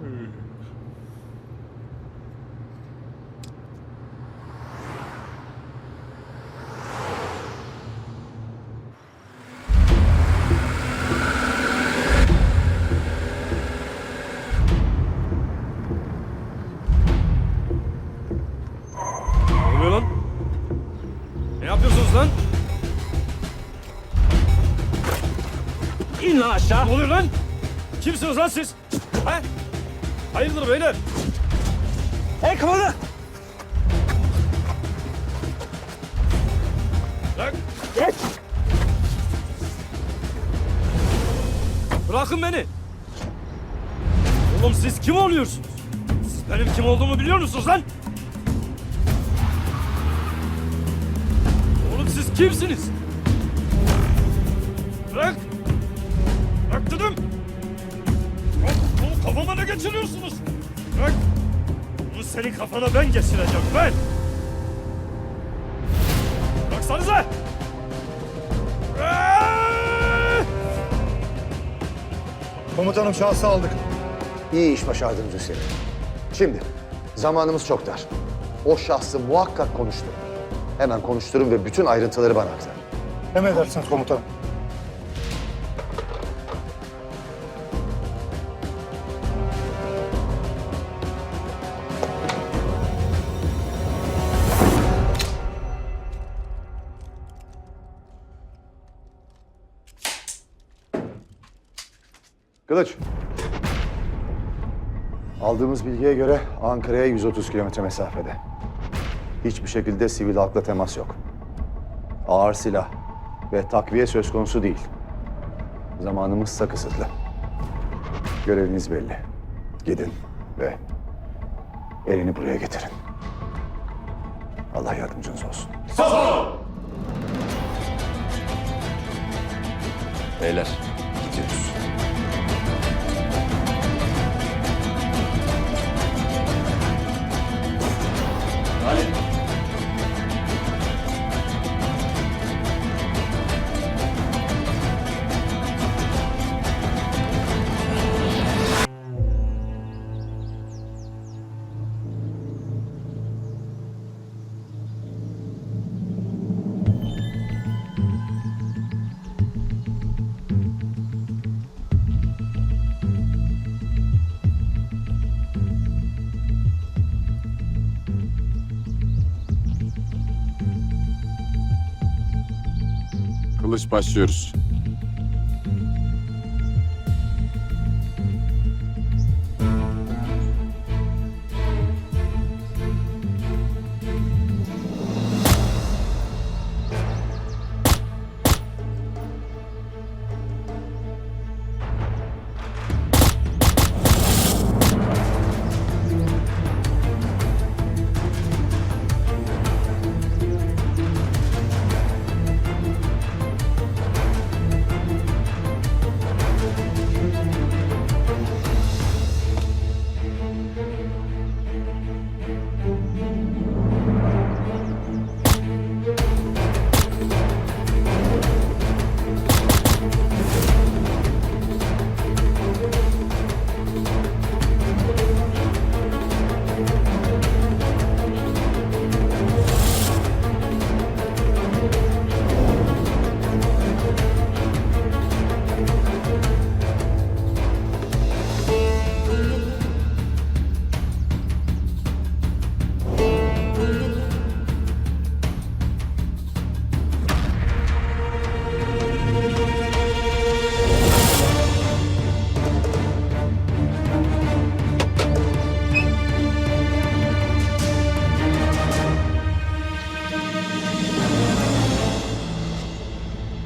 Oluyor lan? Ne yapıyorsunuz lan? İn aşağı. Ne oluyor lan? Kimsiniz lan siz? He? Hayırdır beyler? Hey kafanı! Bırak. Geç. Bırakın beni. Oğlum siz kim oluyorsunuz? Siz benim kim olduğumu biliyor musunuz lan? Oğlum siz kimsiniz? Bırak! Bırak dedim! Kafama ne geçiriyorsunuz? Bırak! Bunu senin kafana ben geçireceğim, ben! Bıraksanıza! Bırak! Komutanım şahsı aldık. İyi iş başardınız Hüseyin. Şimdi zamanımız çok dar. O şahsı muhakkak konuşturun. Hemen konuşturun ve bütün ayrıntıları bana aktarın. Emredersiniz komutanım. Kılıç. Aldığımız bilgiye göre Ankara'ya 130 kilometre mesafede. Hiçbir şekilde sivil halkla temas yok. Ağır silah ve takviye söz konusu değil. Zamanımızsa kısıtlı. Göreviniz belli. Gidin ve elini buraya getirin. Allah yardımcınız olsun. Beyler, Kılıç başlıyoruz.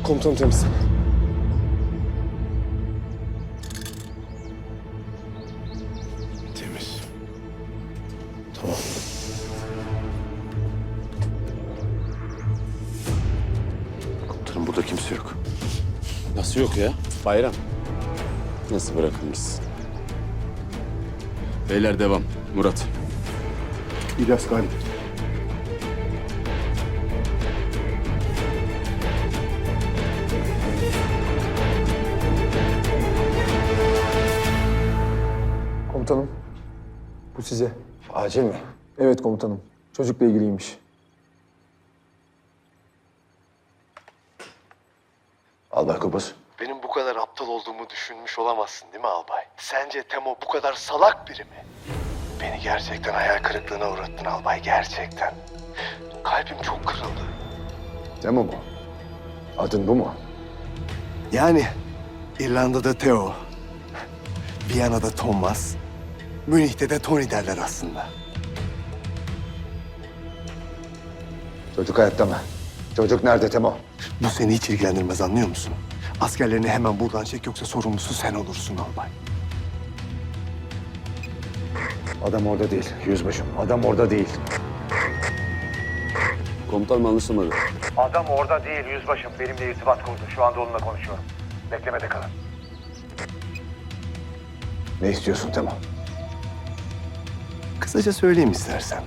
Komutanım temiz. Temiz. Tamam. Komutanım burada kimse yok. Nasıl yok ya? Bayram. Nasıl gitsin? Beyler devam. Murat. İlyas Galip. Komutanım. Bu size. Acil mi? Evet komutanım. Çocukla ilgiliymiş. Albay Kubus. Benim bu kadar aptal olduğumu düşünmüş olamazsın değil mi albay? Sence Temo bu kadar salak biri mi? Beni gerçekten hayal kırıklığına uğrattın albay gerçekten. Kalbim çok kırıldı. Temo mu? Adın bu mu? Yani İrlanda'da Theo, Viyana'da Thomas, Münih'te de Tony derler aslında. Çocuk hayatta mı? Çocuk nerede Temo? Bu seni hiç ilgilendirmez anlıyor musun? Askerlerini hemen buradan çek yoksa sorumlusu sen olursun albay. Adam orada değil. Yüzbaşım. Adam orada değil. Komutanım anlaşılmadı. Adam orada değil yüzbaşım. Benimle irtibat kurdu. Şu anda onunla konuşuyorum. Beklemede kalın. Ne istiyorsun Temo? Kısaca söyleyeyim istersen.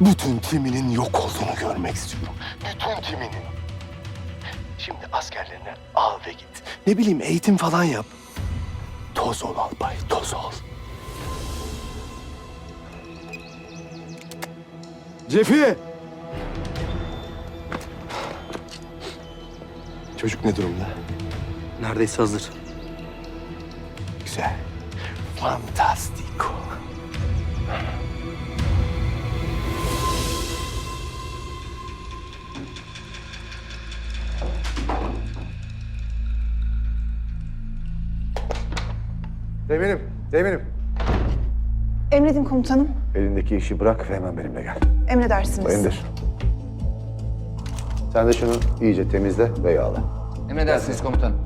Bütün timinin yok olduğunu görmek istiyorum. Bütün timinin. Şimdi askerlerini al ve git. Ne bileyim eğitim falan yap. Toz ol albay, toz ol. Cefi! Çocuk ne durumda? Neredeyse hazır. Güzel. Fantastico. Teminim, teminim. Emredin komutanım. Elindeki işi bırak ve hemen benimle gel. Emredersiniz. İndir. Sen de şunu iyice temizle ve yağla. Emredersiniz komutanım.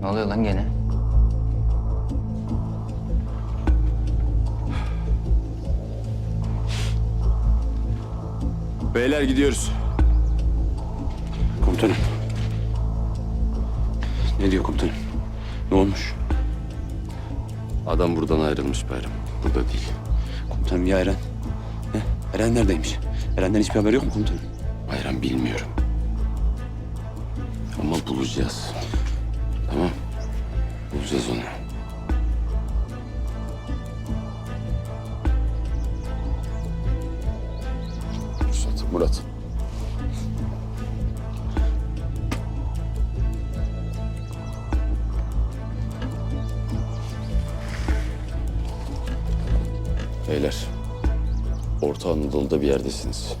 Ne oluyor lan gene? Beyler gidiyoruz. Komutanım. Ne diyor komutanım? Ne olmuş? Adam buradan ayrılmış Bayram. Burada değil. Komutanım ya Eren? He? Eren neredeymiş? Eren'den hiçbir haber yok mu komutanım? Bayram bilmiyorum. Ama bulacağız. Tamam. Bulacağız onu. Murat, Beyler, Orta Anadolu'da bir yerdesiniz.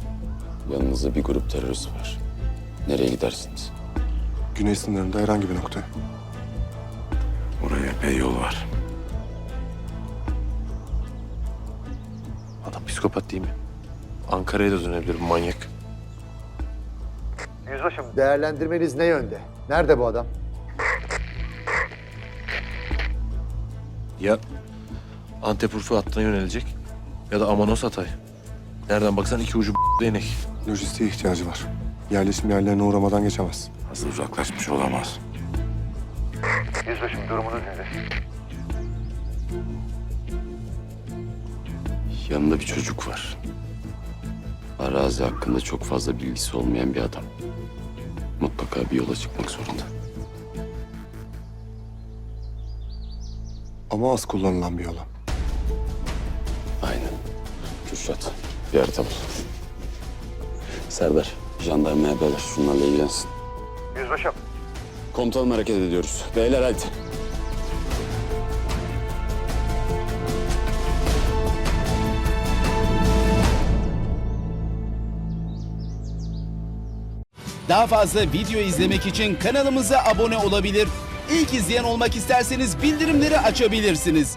Yanınızda bir grup terörist var. Nereye gidersiniz? Güney sınırında herhangi bir nokta. Oraya epey yol var. Adam psikopat değil mi? Ankara'ya da dönebilir bu manyak. Yüzbaşım Değerlendirmeniz ne yönde? Nerede bu adam? Ya Antep Urfa hattına yönelecek ya da Amanos Hatay. Nereden baksan iki ucu değnek. Lojistiğe ihtiyacı var. Yerleşim yerlerine uğramadan geçemez. Fazla uzaklaşmış olamaz. yüzbaşım durumunuz nedir? Yanında bir çocuk var. Arazi hakkında çok fazla bilgisi olmayan bir adam. Mutlaka bir yola çıkmak zorunda. Ama az kullanılan bir yola. Kürşat, bir harita bul. Serdar, jandarmaya haber ver. Şunlarla ilgilensin. Yüzbaşım Komutanım hareket ediyoruz. Beyler hadi. Daha fazla video izlemek için kanalımıza abone olabilir. İlk izleyen olmak isterseniz bildirimleri açabilirsiniz.